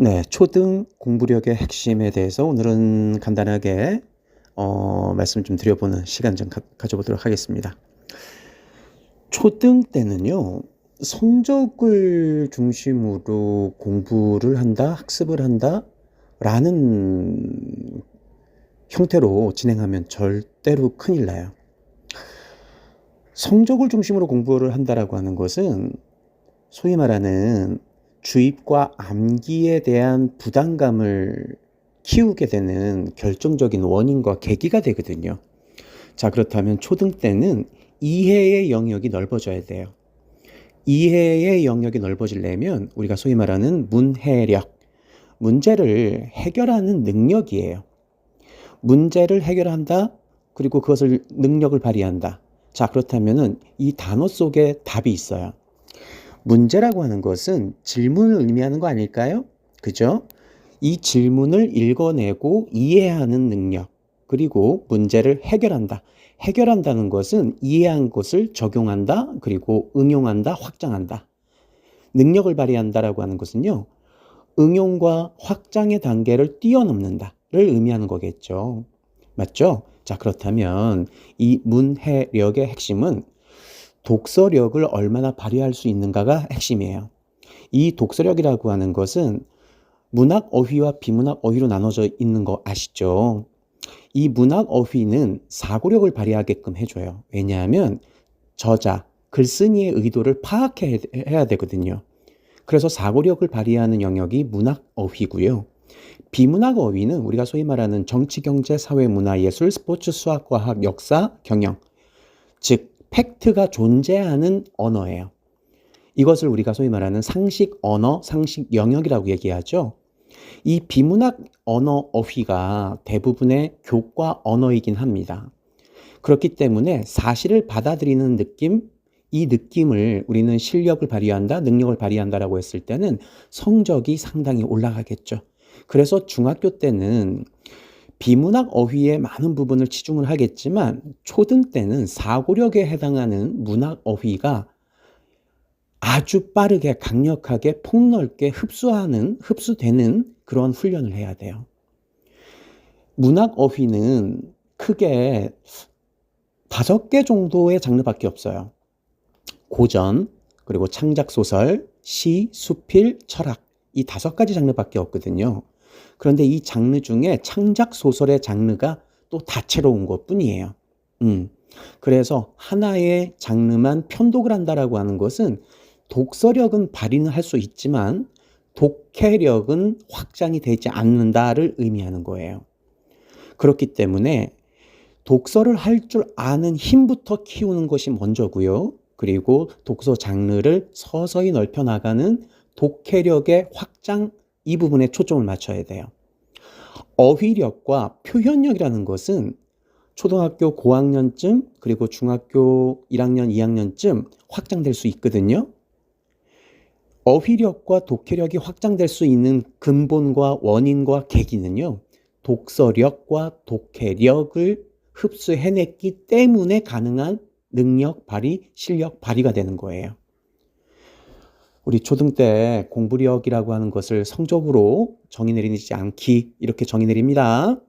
네, 초등 공부력의 핵심에 대해서 오늘은 간단하게 어, 말씀 좀 드려보는 시간 좀 가, 가져보도록 하겠습니다. 초등 때는요, 성적을 중심으로 공부를 한다, 학습을 한다, 라는 형태로 진행하면 절대로 큰일 나요. 성적을 중심으로 공부를 한다라고 하는 것은 소위 말하는 주입과 암기에 대한 부담감을 키우게 되는 결정적인 원인과 계기가 되거든요. 자, 그렇다면 초등 때는 이해의 영역이 넓어져야 돼요. 이해의 영역이 넓어지려면 우리가 소위 말하는 문해력, 문제를 해결하는 능력이에요. 문제를 해결한다, 그리고 그것을 능력을 발휘한다. 자, 그렇다면은 이 단어 속에 답이 있어요. 문제라고 하는 것은 질문을 의미하는 거 아닐까요? 그죠? 이 질문을 읽어내고 이해하는 능력, 그리고 문제를 해결한다. 해결한다는 것은 이해한 것을 적용한다, 그리고 응용한다, 확장한다. 능력을 발휘한다라고 하는 것은요, 응용과 확장의 단계를 뛰어넘는다를 의미하는 거겠죠. 맞죠? 자, 그렇다면 이 문해력의 핵심은 독서력을 얼마나 발휘할 수 있는가가 핵심이에요. 이 독서력이라고 하는 것은 문학 어휘와 비문학 어휘로 나눠져 있는 거 아시죠? 이 문학 어휘는 사고력을 발휘하게끔 해줘요. 왜냐하면 저자, 글쓴이의 의도를 파악해야 되거든요. 그래서 사고력을 발휘하는 영역이 문학 어휘고요. 비문학 어휘는 우리가 소위 말하는 정치, 경제, 사회, 문화, 예술, 스포츠, 수학, 과학, 역사, 경영. 즉, 팩트가 존재하는 언어예요. 이것을 우리가 소위 말하는 상식 언어, 상식 영역이라고 얘기하죠. 이 비문학 언어 어휘가 대부분의 교과 언어이긴 합니다. 그렇기 때문에 사실을 받아들이는 느낌, 이 느낌을 우리는 실력을 발휘한다, 능력을 발휘한다라고 했을 때는 성적이 상당히 올라가겠죠. 그래서 중학교 때는 비문학 어휘에 많은 부분을 치중을 하겠지만 초등 때는 사고력에 해당하는 문학 어휘가 아주 빠르게 강력하게 폭넓게 흡수하는 흡수되는 그런 훈련을 해야 돼요. 문학 어휘는 크게 다섯 개 정도의 장르밖에 없어요. 고전, 그리고 창작 소설, 시, 수필, 철학 이 다섯 가지 장르밖에 없거든요. 그런데 이 장르 중에 창작 소설의 장르가 또 다채로운 것 뿐이에요. 음. 그래서 하나의 장르만 편독을 한다라고 하는 것은 독서력은 발휘는 할 수 있지만 독해력은 확장이 되지 않는다를 의미하는 거예요. 그렇기 때문에 독서를 할 줄 아는 힘부터 키우는 것이 먼저고요. 그리고 독서 장르를 서서히 넓혀 나가는 독해력의 확장 이 부분에 초점을 맞춰야 돼요. 어휘력과 표현력이라는 것은 초등학교 고학년쯤 그리고 중학교 1학년, 2학년쯤 확장될 수 있거든요. 어휘력과 독해력이 확장될 수 있는 근본과 원인과 계기는요. 독서력과 독해력을 흡수해냈기 때문에 가능한 능력 발휘, 실력 발휘가 되는 거예요. 우리 초등 때 공부력이라고 하는 것을 성적으로 정의 내리지 않기 이렇게 정의 내립니다.